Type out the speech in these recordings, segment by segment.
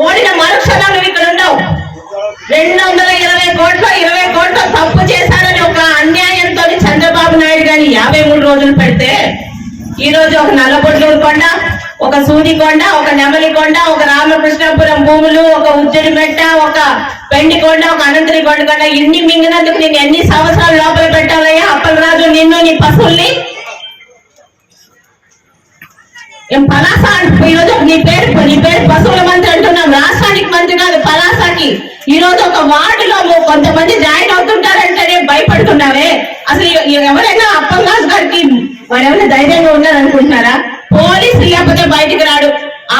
ఓడిన మరుక్షణం నువ్వు ఇక్కడ ఉండవు. రెండు వందల ఇరవై కోట్లు ఇరవై కోట్లు తప్పు చేశారని ఒక అన్యాయంతో చంద్రబాబు నాయుడు గారి యాభై మూడు రోజులు పెడితే ఈ రోజు ఒక నల్లబొడ్లూరు కొండ ఒక సూదికొండ ఒక నెమలి కొండ ఒక రామకృష్ణపురం భూములు ఒక ఉజ్జడిమెట్ట ఒక పెండి కొండ ఒక అనంతరి కొండ కొండ ఇన్ని మింగినందుకు నేను ఎన్ని సంవత్సరాలు లోపల పెట్టాలయ్యా? అప్పలరాజు నిన్ను నీ పశువుల్ని ఏం పలాస ఈ రోజు నీ పేరు నీ పేరు పశువుల మంత్రి అంటున్నాం రాష్ట్రానికి మంత్రి కాదు పలాసకి. ఈ రోజు ఒక వార్డులో కొంతమంది జాయిన్ అవుతుంటారంటేనే భయపడుతున్నారే అసలు ఎవరైనా ఎవరైనా అప్పంగాస్ గారికి మరెవరైనా ధైర్యంగా ఉన్నారనుకుంటున్నారా? పోలీసు లేకపోతే బయటికి రాడు.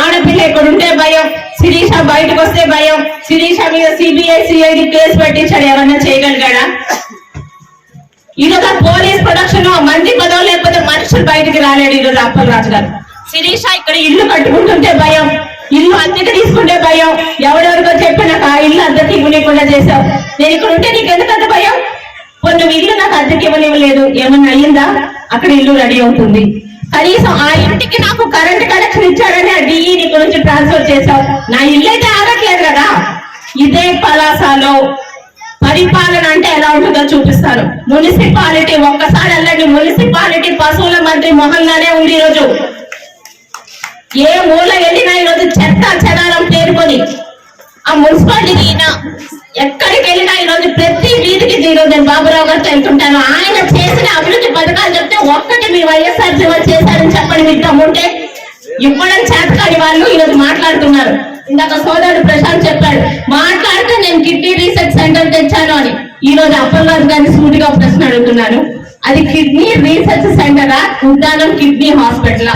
ఆడపిల్ల ఇక్కడ ఉంటే భయం. శిరీష బయటకు వస్తే భయం. శిరీష మీద సిబిఐ సిఐడి కేసు పెట్టించాడు. ఎవరన్నా చేయగలిగాడా? ఈ రోజు పోలీస్ ప్రొడక్షన్ మంది పదవులు లేకపోతే మనుషులు బయటికి రాలేడు ఈ రోజు అప్పలరాజు గారు. శిరీష ఇక్కడ ఇల్లు కట్టుకుంటుంటే భయం. ఇల్లు అద్దెకి తీసుకుంటే భయం. ఎవరెవరికో చెప్పి నాకు ఆ ఇల్లు అద్దెకి ఇవ్వలేకుండా చేశావు. నేను ఇక్కడ ఉంటే నీకు ఎందుకంత భయం? కొన్ని ఇల్లు నాకు అద్దెకి ఇవ్వనివ్వలేదు. ఏమన్నా అయ్యిందా? అక్కడ ఇల్లు రెడీ అవుతుంది. కనీసం ఆ ఇంటికి నాకు కరెంట్ కనెక్షన్ ఇచ్చాడని ఆ డిఈ నీ గురించి ట్రాన్స్ఫర్ చేశావు. నా ఇల్లు అయితే ఆగట్లేదు కదా? ఇదే పలాసాలో పరిపాలన అంటే ఎలా ఉంటుందో చూపిస్తారు మున్సిపాలిటీ ఒక్కసారి వెళ్ళండి మున్సిపాలిటీ పశువుల మంత్రి మొహల్లానే ఉంది ఈరోజు. రోజు ఏ ఊర్లో వెళ్ళినా ఈ రోజు చెత్త చెదారం పేరుకొని ఆ మున్సిపాలిటీ ఈయన ఎక్కడికి వెళ్ళినా ఈ రోజు ప్రతి వీధికి ఈ రోజు నేను బాబురావు గారితో వెళ్తుంటాను. ఆయన చేసిన అభివృద్ధి పథకాలు చెప్తే ఒక్కటి మీ వైఎస్ఆర్ సేవ చేశారని చెప్పండి మీకు దమ్ముంటే ఇవ్వడం చేతకాని వాళ్ళు ఈ రోజు మాట్లాడుతున్నారు. ఇందాక సోదరుడు ప్రశాంత్ చెప్పాడు మాట్లాడితే నేను కిడ్నీ రీసెర్చ్ సెంటర్ తెచ్చాను అని. ఈ రోజు అప్పలరాజు గారిని సూటిగా ప్రశ్న అడుగుతున్నాను అది kidney research సెంటరా? Uddanam kidney hospital?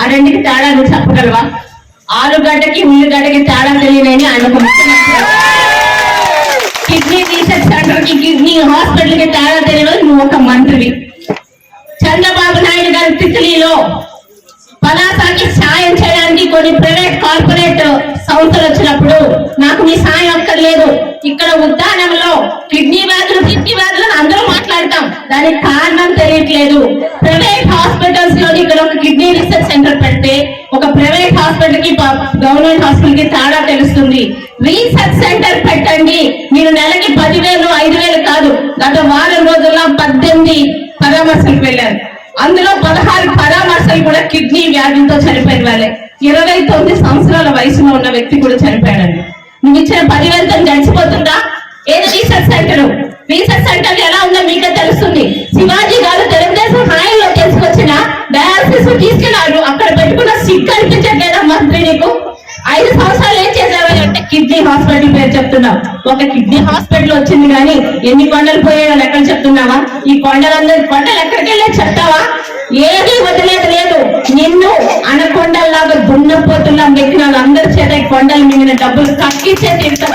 ఆ రెండింటికి తేడా నువ్వు చెప్పగలవా? ఆలుగడ్డకి ఉల్లిగడ్డకి తేడా తెలియనని ఆయన ఒక ముఖ్యమంత్రి కిడ్నీ రీసెర్చ్ సెంటర్కి కిడ్నీ హాస్పిటల్కి తేడా తెలియదు నువ్వు ఒక మంత్రివి. చంద్రబాబు నాయుడు గారి తిత్లీలో పలాసాకి సాయం చేయడానికి కొన్ని ప్రైవేట్ కార్పొరేట్ సంస్థలు వచ్చినప్పుడు నాకు మీ సాయం అక్కర్లేదు. ఇక్కడ ఉద్యానంలో కిడ్నీ వ్యాధులు కిడ్నీ వ్యాధులు అందరూ మాట్లాడతాం. దానికి కారణం తెలియట్లేదు. ప్రైవేట్ హాస్పిటల్స్లో ఇక్కడ ఒక కిడ్నీ రీసెర్చ్ సెంటర్ పెడితే ఒక ప్రైవేట్ హాస్పిటల్కి గవర్నమెంట్ హాస్పిటల్కి తేడా తెలుస్తుంది. రీసెర్చ్ సెంటర్ పెట్టండి. మీరు నెలకి పదివేలు ఐదు వేలు కాదు. గత వారం రోజుల్లో పద్దెనిమిది పరామర్శలకు వెళ్ళారు. అందులో పదహారు పరామర్శలు కూడా కిడ్నీ వ్యాధితో చనిపోయిన వాళ్ళే. ఇరవై తొమ్మిది సంవత్సరాల వయసులో ఉన్న వ్యక్తి కూడా చనిపోయాడండి. నువ్వు ఇచ్చిన పదివేలతో చచ్చిపోతుందా ఏది రీసెర్చ్ సెంటర్? రీసెర్చ్ సెంటర్ ఎలా ఉందో మీకే తెలుస్తుంది. శివాజీ గారు కిడ్నీ హాస్పిటల్ పేరు చెప్తున్నావు ఒక కిడ్నీ హాస్పిటల్ వచ్చింది కానీ ఎన్ని కొండలు పోయాయో లెక్కలు చెప్తున్నావా? ఈ కొండలందరూ కొండలు ఎక్కడికి వెళ్ళే చెప్తావా? ఏది వదిలేదు లేదు నిన్ను అనకొండల్లాగా దున్నపోతున్నా మెక్కిన వాళ్ళందరి చేత ఈ కొండలు మింగిన డబ్బులు కక్కిచ్చే తీరుతాం